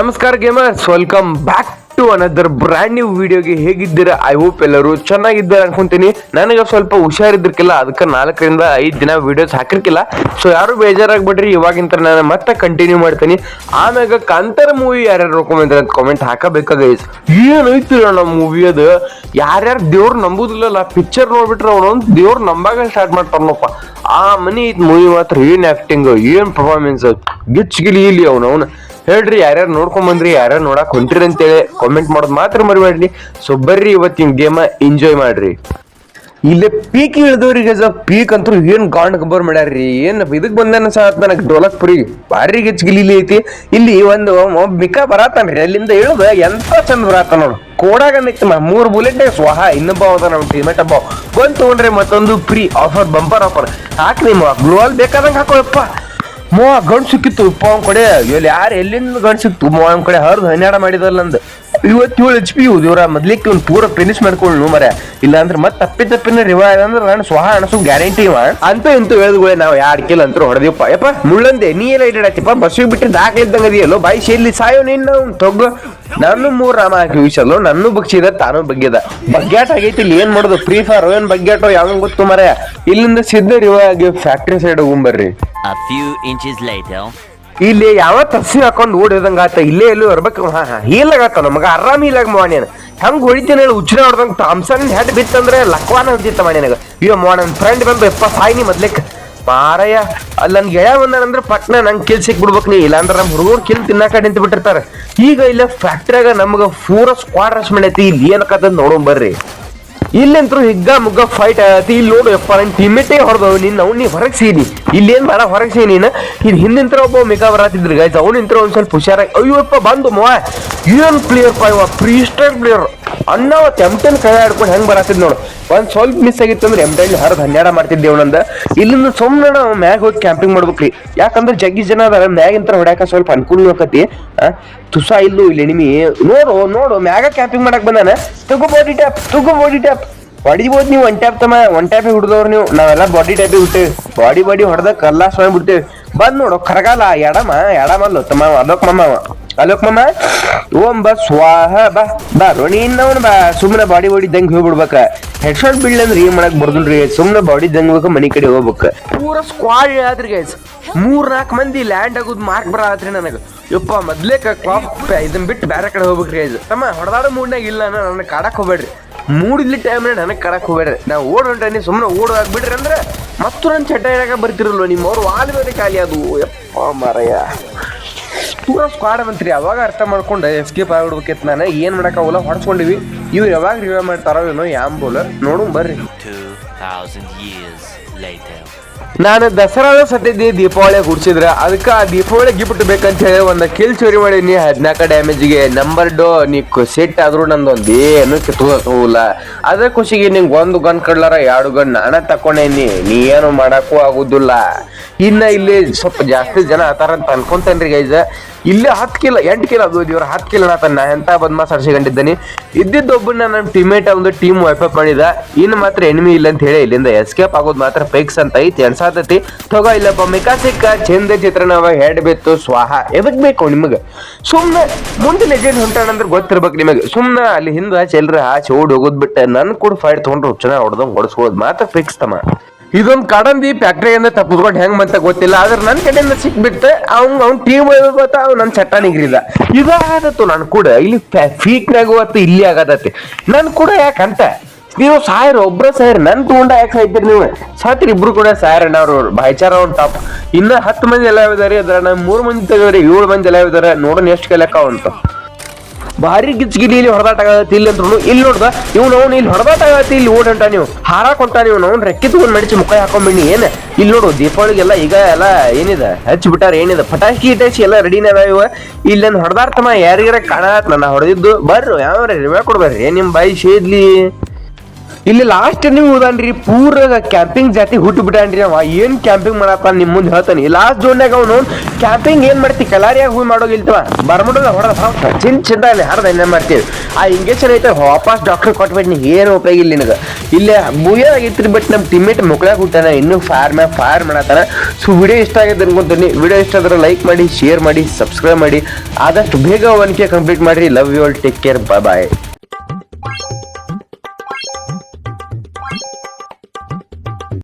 ನಮಸ್ಕಾರ gamers welcome back to another brand new ವಿಡಿಯೋಗೆ ಹೇಗಿದ್ದೀರಾ? ಐ ಹೋಪ್ ಎಲ್ಲರೂ ಚೆನ್ನಾಗಿದ್ದಾರೆ ಅನ್ಕೊಂತೀನಿ. ನನಗೆ ಸ್ವಲ್ಪ ಹುಷಾರಿದ್ರಕ್ಕಿಲ್ಲ, ಅದಕ್ಕೆ ನಾಲ್ಕರಿಂದ ಐದು ದಿನ ವಿಡಿಯೋಸ್ ಹಾಕಿರ್ಕಿಲ್ಲ. ಸೊ ಯಾರು ಬೇಜಾರಾಗ್ಬಿಟ್ರಿ ಇವಾಗಿಂತ ನಾನು ಮತ್ತೆ ಕಂಟಿನ್ಯೂ ಮಾಡ್ತೀನಿ. ಆಮ್ಯಾಗ ಕಂತರ ಮೂವಿ ಯಾರ್ಯಾರು ನೋಡ್ಕೊಂಬಂದ್ರೆ ಅಂತ ಕಾಮೆಂಟ್ ಹಾಕಬೇಕಾಗ ಏನೈತಿ ನಮ್ಮ ಮೂವಿ ಅದು? ಯಾರ್ಯಾರು ದೇವ್ರು ನಂಬುದಿಲ್ಲಲ್ಲ ಪಿಕ್ಚರ್ ನೋಡ್ಬಿಟ್ರೆ ಅವನೊಂದು ದೇವ್ರು ನಂಬಾಗ ಸ್ಟಾರ್ಟ್ ಮಾಡ್ತಾರನಪ್ಪ ಆ ಮನಿ ಮೂವಿ ಮಾತ್ರ ಏನ್ ಆಕ್ಟಿಂಗ್ ಏನ್ ಪರ್ಫಾರ್ಮೆನ್ಸ್ ಗಿಚ್ ಗಿಲಿ ಇಲ್ಲಿ ಅವನು ಅವನು. ಹೇಳ್ರಿ, ಯಾರ್ಯಾರು ನೋಡ್ಕೊಂಡ್ ಬಂದ್ರಿ, ಯಾರ್ಯಾರು ನೋಡಕ್ ಹೊಂಟ್ರಿ ಅಂತೇಳಿ ಕಾಮೆಂಟ್ ಮಾಡೋದು ಮಾತ್ರ ಮರಿಬೇಡ್ರಿ ಸೊ ಬರ್ರಿ ಇವತ್ತಿನ ಗೇಮ ಎಂಜಾಯ್ ಮಾಡ್ರಿ. ಇಲ್ಲೇ ಪೀಕ್ ಇಳಿದವ್ರಿಗೆ ಪೀಕ್ ಅಂತೂ ಏನ್ ಗಾಂಡ್ ಗಬ್ಬರ್ ಮಾಡ್ಯಾರ್ರಿ? ಏನ್ ಇದಕ್ ಬಂದೇನ ಸಾತ್ ನನಗೆ? ಡೋಲಕ್ ಪುರಿ ಭಾರಿ ಗಿಚ್ಗಿಲಿ ಐತಿ. ಇಲ್ಲಿ ಒಂದು ಒಬ್ಬ ಮಿಕ ಬರತಾನ್ರಿ ಅಲ್ಲಿಂದ ಇಳ್ದ ಎಂತ ಚಂದ ಬರತ್ತ ನೋಡು. ಕೋಡಾಗ ಮೂರ್ ಬುಲೆಟ್ ಸ್ವಹ, ಇನ್ನೊಬ್ಬ ಹೋದ ನಮ್ಮ ಟೀಮೇಟ್ ಅಬ್ಬ ಬಂದ್ ತಗೊಂಡ್ರೆ ಮತ್ತೊಂದು ಫ್ರೀ ಆಫರ್ ಬಂಪರ್ ಆಫರ್ ಹಾಕ್ ನಿಮ್ಮ ಗ್ಲೋಲ್ ಬೇಕಾದಂಗ ಹಾಕೋಯಪ್ಪ ಮೋ ಗಂಡ್ ಸಿಕ್ಕಿತ್ತು ಉಪ್ಪ ಕಡೆ. ಎಲ್ಲಿ, ಯಾರು ಎಲ್ಲಿಂದ ಗಂಡ್ ಸಿಕ್ತು? ಮೋ ಕಡೆ ಹರಿದು ಹನ್ನೆರಡು ಮಾಡಿದಲ್ಲ ಅಂದ ಇವತ್ತೇಳು ಎಚ್ ಪಿ ಇವ್ರ ಮೊದ್ಲಿಕ್ಕೆ ಒಂದು ಪೂರ ಫಿನಿಶ್ ಮಾಡ್ಕೊಳ್ಳು ಮರ ಇಲ್ಲ ಅಂದ್ರೆ ಮತ್ತೆ ತಪ್ಪಿ ತಪ್ಪಿನ ರಿವೈವ್ ಅಂದ್ರೆ ನಾನು ಸ್ವಹ ಅಣಸು ಗ್ಯಾರಂಟಿ ಇವ. ಅಂತ ಇಂತ ಹೇಳಿದ್ಗಳೇ ನಾವು ಯಾರು ಕಿಲ್ ಅಂತ ಹೊಡೆದಿಪ್ಪ ಯಪ್ಪ ಮುಳ್ಳಂದೆ ನೀ ಎಲ್ಲ ಇಡಾತಿಪ್ಪ ಬಸ್ಸಿಗೆ ಬಿಟ್ಟು ದಾಖಲಿದ್ದಂಗ ಅದೆಯಲ್ಲೋ? ಬಾಯಿ ಶೇಲಿ ಸಾಯೋ ನಿನ್ನ ತೊಗ್. ನಾನು ಮೂರ್ ರಾಮ ಹಾಕಿ ವಿಷಲು ನನ್ನ ಬಗ್ಸಿದ ತಾನು ಬಗ್ಗೆದ. ಬಗ್ಗ್ಯಾಟ್ ಆಗೈತಿ ಇಲ್ಲಿ ಏನ್ ಮಾಡೋದು? ಫ್ರೀ ಫೈರ್ ಏನ್ ಬಗ್ಗ್ಯಾಟೋ ಯಾವ ಗೊತ್ತು ಮರ ಇಲ್ಲಿಂದ ಸಿದ್ಧ ರಿವಾಗಿ ಫ್ಯಾಕ್ಟ್ರಿ ಸೈಡ್ ಹೋಗ್ಬರ್ರಿ A few inches later. ಇಲ್ಲಿ ಯಾವ ತರ್ಸಿ ಹಾಕೊಂಡು ಓಡಿದಂಗ ಆತ, ಇಲ್ಲೇ ಎಲ್ಲೂ ಇರ್ಬೇಕು. ಹಾ ಹಾ ಹೀಲಾಗತ್ತ ನಮಗ ಆರಾಮ ಇಲ್ಲಾಗ ಮವಾಣ್ಯನ ಹೆಂಗ್ ಹೊಡಿತೀನಿ ಹೇಳಿ ಉಚ್ಚಿನ ಹೊಡ್ದಂಗ ಹೆಡ್ ಬಿತ್ತಂದ್ರೆ ಲಕ್ವಾನ ಹೊಡಿತ ಮಣ್ಯನಾಗ ಅಯ್ಯೋ ಇವ ನನ್ನ ಫ್ರೆಂಡ್ ಬಂದು ಎಪ್ಪ ಸಾಯ್ನಿ ಮೊದ್ಲಿಕ್ ಮಾರಯ್ಯ ಅಲ್ಲಿ ನನ್ ಗೆಳೆಯ ಬಂದಾನಂದ್ರೆ ಪಟ್ನ ನಂಗೆ ಕಿಲ್ ಸಿಕ್ಬಿಡ್ಬೇಕು ನೀ. ಇಲ್ಲಾಂದ್ರೆ ನಮ್ಮ ಹುಡುಗರು ಕಿಲ್ ತಿನ್ನಕ ನಿಂತು ಬಿಟ್ಟಿರ್ತಾರೆ. ಈಗ ಇಲ್ಲ ಫ್ಯಾಕ್ಟ್ರಿಯಾಗ ನಮ್ಗ ಪೂರ ಸ್ಕ್ವಾಡ್ ರಶ್ ಮಾಡೈತಿ ಇಲ್ಲಿ ಏನಕ್ಕಂತ ನೋಡೋಣ ಬರ್ರಿ. ಇಲ್ಲಂತ್ರು ಹಿಗ್ಗ ಮುಗ್ಗ ಫೈಟ್ ಆಗತಿ. ಇಲ್ಲಿ ನೋಡು ಯಪ್ಪ ನನ್ ಟೀಮೇಟೇ ಹೊಡೆದವ್. ನಿನ್ನ ನೀ ಹೊರಗೆ ಸೀನಿ. ಇಲ್ಲಿ ಏನ್ ಬೇಡ ಹೊರಗೆ ಸೇ ನೀನು. ಇದು ಹಿಂದಿಂತ್ರ ಒಬ್ಬ ಮಿಕ ಬರತ್ತಿದ್ರು ಗೈಸ್ ಅವನಿಂತ್ರ ಒಂದ್ ಸ್ವಲ್ಪ ಹುಷಾರಾಗಿ ಅಯ್ಯೋಪ್ಪ ಬಂದು ಮೋ ಏನ್ ಪ್ಲೇಯರ್ ಪಾ ಇವ? ಫ್ರೀ ಸ್ಟೈಲ್ ಪ್ಲೇಯರ್ ಅಣ್ಣ ಎಮ್ಟನ್ ಕೈ ಆಡ್ಕೊಂಡು ಹೆಂಗ್ ಬರತ್ತಿದ್ ನೋಡು. ಒಂದ್ ಸ್ವಲ್ಪ ಮಿಸ್ ಆಗಿತ್ತು ಅಂದ್ರೆ ಎಮ್ಟನ್ ಹರಿದು ಹನ್ನೆರಡ ಮಾಡ್ತಿದ್ದೆ ಅವನಂದ ಇಲ್ಲಿಂದ ಸುಮ್ಮನೆ ನಾವು ಮ್ಯಾಗ ಹೋಗಿ ಕ್ಯಾಂಪಿಂಗ್ ಮಾಡ್ಬೇಕ್ರಿ. ಯಾಕಂದ್ರೆ ಜಗ್ಗಿ ಜನ ಅದಾರ ಮ್ಯಾಗಿಂತ್ರ ಹೊಡ್ಯಾಕ ಸ್ವಲ್ಪ ಅನುಕೂಲ ಆಕತಿ. ತುಸಾ ತುಸ ಇಲ್ಲೂ ಇಲ್ಲಿ ನಿಮಿ. ನೋಡು ನೋಡು, ಮ್ಯಾಗ ಕ್ಯಾಂಪಿಂಗ್ ಮಾಡಕ್ ಬಂದಾನ. ತುಗು ಬಾಡಿ ಟ್ಯಾಪ್ ತುಗು ಬಾಡಿ ಟ್ಯಾಪ್ ಹೊಡಿಬೋದು ನೀವು ಒನ್ ಟ್ಯಾಪ್ ತಮ್ಮ ಒನ್ ಟ್ಯಾಪ್ ಹುಡ್ದವ್ರು ನೀವು. ನಾವೆಲ್ಲ ಬಾಡಿ ಟೈಪಿಗೆ ಬಿಡ್ತೇವೆ ಬಾಡಿ ಬಾಡಿ ಹೊಡೆದ ಕಲ್ಲ ಸ್ವಾಮಿ ಬಿಡ್ತೇವೆ. ಬಂದ್ ನೋಡು ಕರಗಾಲ ಎಡಮ ಅಲ್ಲೋ ತಮ್ಮ, ಅಲೋಕ್ ಮಮ್ಮ. ಅಲೋಕ್ ಮಮ್ಮ ಓಂ ಬಾ, ಸ್ವಾಹ ಬಾ ಬಾ. ರೋಣಿ ಇನ್ನವನ್ ಬಾ. ಸುಮ್ಮನೆ ಬಾಡಿ ಬಾಡಿ ದಂಗ್ ಹೋಗ್ಬಿಡ್ಬೇಕ. ಹೆಡ್ ಶಾಟ್ ಬಿಡ್ಲಿ ಅಂದ್ರೆ ಏನ್ ಮಾಡಕ್ ಬರ್ದಲ್ರಿ ಸುಮ್ಮನೆ ಬಾಡಿ ದಂಗ್ಬೇಕು ಮನೆ ಕಡೆ ಹೋಗ್ಬೇಕು. ಪೂರ ಸ್ಕ್ವಾಡ್ ಹೇಳಾದ್ರಿ ಗೈಸ್ ಮೂರ್ ನಾಲ್ಕು ಮಂದಿ ಲ್ಯಾಂಡ್ ಆಗೋದು ಮಾರ್ಕ್ ಬರತ್ರಿ ನನಗೆ. ಯಪ್ಪ, ಮೊದ್ಲೇ ಕ್ಲಾಪ್ ಇದನ್ ಬಿಟ್ಟು ಬೇರೆ ಕಡೆ ಹೋಗ್ಬೇಕ್ರಿ ಗೈಸ್ ತಮ್ಮ, ಹೊಡೆದಾಡೋ ಮೂಡ್ನಾಗ ಇಲ್ಲ ನನ್ನ ಕಾಡಕ್ ಹೋಗ್ಬೇಡ್ರಿ. ಮೂಡಿದ್ಲಿ ಟೈಮ್ ನನಗೆ ಕಡಕ್ ಹೋಗ್ಬೇಡ್ರಿ. ನಾವು ಓಡ್ ಟೈಮ್ ಸುಮ್ಮನೆ ಓಡ್ ಬಿಡ್ರಿ ಅಂದ್ರೆ ಮತ್ತು ನನ್ನ ಚಟ ಇರಾಗ ಬರ್ತಿರಲ್ವ ನಿಮ್ಮವ್ರು ವಾಲ್ ಬೇರೆ ಖಾಲಿ ಅದು. ಯಪ್ಪ ಮಾರಯ್ಯ. ಪೂರ ಸ್ಕ್ವಾಡ್ ಬಂತ್ರಿ ಅವಾಗ ಅರ್ಥ ಮಾಡ್ಕೊಂಡು ಎಸ್ಕೇಪ್ ಆಗಿಬಿಡ್ಬೇಕಿತ್ತು ನಾನು. ಏನು ಮಾಡೋಕ್ಕಾಗಲ್ಲ ಹೊಡ್ಸ್ಕೊಂಡಿವಿ. ಇವ್ರು ಯಾವಾಗ ರಿವೈವ್ ಮಾಡ್ತಾರೋ ಏನೋ ಯಾಂಬೋಲರ್ ನೋಡು ಬರ್ರಿ. 2,000 years later. ನಾನು ದಸರಾದ ಸದ್ಯದ ದೀಪಾವಳಿ ಗುಡ್ಸಿದ್ರ ಅದಕ್ಕೆ ಆ ದೀಪಾವಳಿ ಗಿಫ್ಟ್ ಬೇಕಂತ ಹೇಳಿ ಒಂದು ಕಿಲ್ ಚೋರಿ ಮಾಡೀನಿ ಹದಿನಾಲ್ಕು ಡ್ಯಾಮೇಜ್ಗೆ ನಂಬರ್ ಡೋ ನೀ ಸೆಟ್ ಆದ್ರೂ ನಂದೊಂದು ಏನು ಕಿತ್ಕೋಲ್ಲ ಅದ್ರ ಖುಷಿಗೆ ನಿಂಗೆ ಒಂದು ಗನ್ ಕಡ್ಲಾರ ಎರಡು ಗನ್ ನಾನ ತಕೊಂಡೇನಿ ನೀ ಏನು ಮಾಡೋಕ್ಕೂ ಆಗೋದಿಲ್ಲ. ಇನ್ನ ಇಲ್ಲಿ ಸ್ವಲ್ಪ ಜಾಸ್ತಿ ಜನ ಆತಾರ ಅಂತ ಅನ್ಕೊಂತೇನ್ರಿ ಗೈಜ ಇಲ್ಲೇ ಹತ್ತು ಕಿಲೋ, ಎಂಟು ಕಿಲೋ ಅದು ಇವ್ರು, ಹತ್ತು ಕಿಲೋ ನಾ ಎಂತ ಬದ್ಮಾಸ್ ಹರ್ಸಿಕೊಂಡಿದ್ದಾನೆ ಇದ್ದಿದ್ದೊಬ್ಬನ ನನ್ನ ಟೀಮೇಟ್ ಒಂದು ಟೀಮ್ ವೈಫಪ್ ಮಾಡಿದ. ಇನ್ನು ಮಾತ್ರ ಎನಿಮಿ ಇಲ್ಲ ಅಂತ ಹೇಳಿ ಇಲ್ಲಿಂದ. ಎಸ್ಕೇಪ್ ಆಗೋದು ಮಾತ್ರ ಫಿಕ್ಸ್ ಅಂತ ಐತಿ ಅನ್ಸಾತತಿ ತಗೋ ಇಲ್ಲಪ್ಪ ಮಿಕಾ ಸಿಕ್ಕ ಚಂದ ಚಿತ್ರಣವ ಹೆಡ್ ಬಿತ್ತು, ಸ್ವಾಹ. ಎದಕ್ ಬೇಕು ನಿಮಗೆ? ಸುಮ್ಮನೆ ಮುಂದೆ ಲೆಜೆಂಡ್ ಹೊಂಟಾಣಂದ್ರೆ ಗೊತ್ತಿರ್ಬೇಕು ನಿಮಗೆ. ಸುಮ್ಮನೆ ಅಲ್ಲಿ ಹಿಂದೆ ಚೆಲ್ರ ಆಚೆ ಓಡಿ ಹೋಗೋದ್ ಬಿಟ್ಟು ನನ್ನ ಕೂಡ ಫೈಟ್ ತೊಗೊಂಡ್ರು ಚೆನ್ನಾಗಿ ಹೊಡೆದಂಗೆ ಹೊಡೆಸ್ಕೊಳ್ಳೋದು ಮಾತ್ರ ಫಿಕ್ಸ್ ತಮ್ಮ. ಇದೊಂದು ಕಡಂದಿ ಫ್ಯಾಕ್ಟ್ರಿಯಿಂದ ತಪ್ಪಿಸ್ಕೊಂಡು ಹೆಂಗ್ ಬಂತ ಗೊತ್ತಿಲ್ಲ. ಆದ್ರೆ ನನ್ನ ಕಡೆಯಿಂದ ಸಿಕ್ಬಿಟ್ಟೆ ಅವ್ನು ಅವ್ನ ಟೀಮ್ ಗೊತ್ತ ಅವ್ನು ನನ್ನ ಚಟ್ಟ ನಿಗ್ರಿದ ಇದಾಗತ್ತು ನನ್ ಕೂಡ. ಇಲ್ಲಿ ಫೀಕ್ನಾಗ ಅವತ್ತು ಇಲ್ಲಿ ಆಗತ್ತೆ ನನ್ ಕೂಡ ಯಾಕಂತ ನೀವು ಸಾಯರ್, ಒಬ್ರ ಸಾಯರ್, ನನ್ ತಗೊಂಡ ಯಾಕೆ ಸಾಯ್ತೀರಿ ನೀವು? ಸಾತ್ರಿ, ಇಬ್ರು ಕೂಡ ಸಾಯರ್ ಅವ್ರು. ಭಾಯ್ಚಾರ ಅವ್ನು ಟಾಪ್ ಇನ್ನ ಹತ್ತು ಮಂದಿ ಎಲ್ಲ ಇದಾರೆ. ಅದ್ರ ನಮ್ ಮೂರ್ ಮಂದಿ ತೆಗೆದ್ರೆ ಏಳು ಮಂದಿ ಎಲ್ಲ ಇದಾರೆ. ನೋಡೋಣ ಎಷ್ಟು ಕೆಲಕ್ಕ ಅಂತ ಭಾರಿ ಗಿಚ್ಗಿಲಿ ಇಲ್ಲಿ ಹೊಡೆದಾಟ ಆಗತ್ತೆ ಇಲ್ಲಿ ಅಂತ ಇಲ್ಲಿ ನೋಡ್ದ ಇವ್ನು ಅವ್ನು ಇಲ್ಲಿ ಹೊಡೆದಾಟ ಆಗತ್ತೆ, ಇಲ್ಲಿ ಓಡಂಟ ನೀವು. ಹಾರಾಕೊಂಟ ನೀವು ಅವ್ನು ರೆಕ್ಕೆ ತಗೊಂಡ್ ಮಡಿಚಿ ಮುಖ ಹಾಕೊಂಬಿಡಿ ಏನು? ಇಲ್ಲಿ ನೋಡು, ದೀಪಾವಳಿಗೆಲ್ಲ ಈಗ ಎಲ್ಲ ಏನಿದೆ ಹಚ್ಚಿ ಬಿಟ್ಟಾರ ಏನಿದೆ, ಪಟಾಕಿ ಗಿಟಾಕಿ ಎಲ್ಲ ರೆಡಿನೇ ಅದಾವ ಇವ. ಇಲ್ಲೊಂದು ಹೊಡೆದಾರ್ತಮ್ಮ ಯಾರಿಗಾರ ಕಾಣತ್ ನನ್ನ ಹೊಡೆದಿದ್ದು. ಬರ್ರು ಯಾವ ರಿವ್ಯೂ ಕೊಡ್ಬೇಡ್ರಿ ನಿಮ್ಮ ಬಾಯಿ ಶೇದ್ಲಿ? ಇಲ್ಲಿ ಲಾಸ್ಟ್ ನೀವು ಉಳ್ದಾನ್ರಿ ಪೂರ ಕ್ಯಾಂಪಿಂಗ್ ಜಾತಿ ಹುಟ್ಟು ಬಿಟ್ಟಾನ್ರಿ ಅವ ಏನ್ ಕ್ಯಾಂಪಿಂಗ್ ಮಾಡಪ್ಪ ನಿಮ್ ಮುಂದೆ ಹೇಳ್ತಾನೆ. ಲಾಸ್ಟ್ ಜೋನ್ಯಾಗ ಅವನು ಕ್ಯಾಂಪಿಂಗ್ ಏನ್ ಮಾಡ್ತಿ? ಕಲಾರಿಯಾಗ ಹೋಗಿ ಮಾಡೋಗಿಲ್ತವ ಬರ್ಮುಡದ ಹೊಡೆದ ಚಿನ್ ಚಿಂತ ಹರ್ದ ಏನ್ ಮಾಡ್ತೀವಿ. ಆ ಇಂಜೆಕ್ಷನ್ ಐತೆ, ವಾಪಸ್ ಡಾಕ್ಟರ್ ಕೊಟ್ಬಿಟ್ಟು ಏನು ಉಪಯೋಗ ಇಲ್ಲ ನಿನಗೆ. ಇಲ್ಲೇ ಆಗಿತ್ತು ಬಟ್ ನಮ್ಮ ಟೀಮೇಟ್ ಮುಕ್ಳಾಗ ಹುಟ್ಟಾನ ಇನ್ನೂ ಫೈರ್ ಮ್ಯಾಗ ಫೈರ್ ಮಾಡತ್ತಾನ. ಸೊ ವಿಡಿಯೋ ಇಷ್ಟ ಆಗಿದೆ ಅನ್ಕೊಂತೀನಿ. ವಿಡಿಯೋ ಇಷ್ಟ ಆದ್ರೆ ಲೈಕ್ ಮಾಡಿ ಶೇರ್ ಮಾಡಿ ಸಬ್ಸ್ಕ್ರೈಬ್ ಮಾಡಿ. ಆದಷ್ಟು ಬೇಗ ಒನ್ ಕೆ ಕಂಪ್ಲೀಟ್ ಮಾಡಿರಿ. Love you all take care bye bye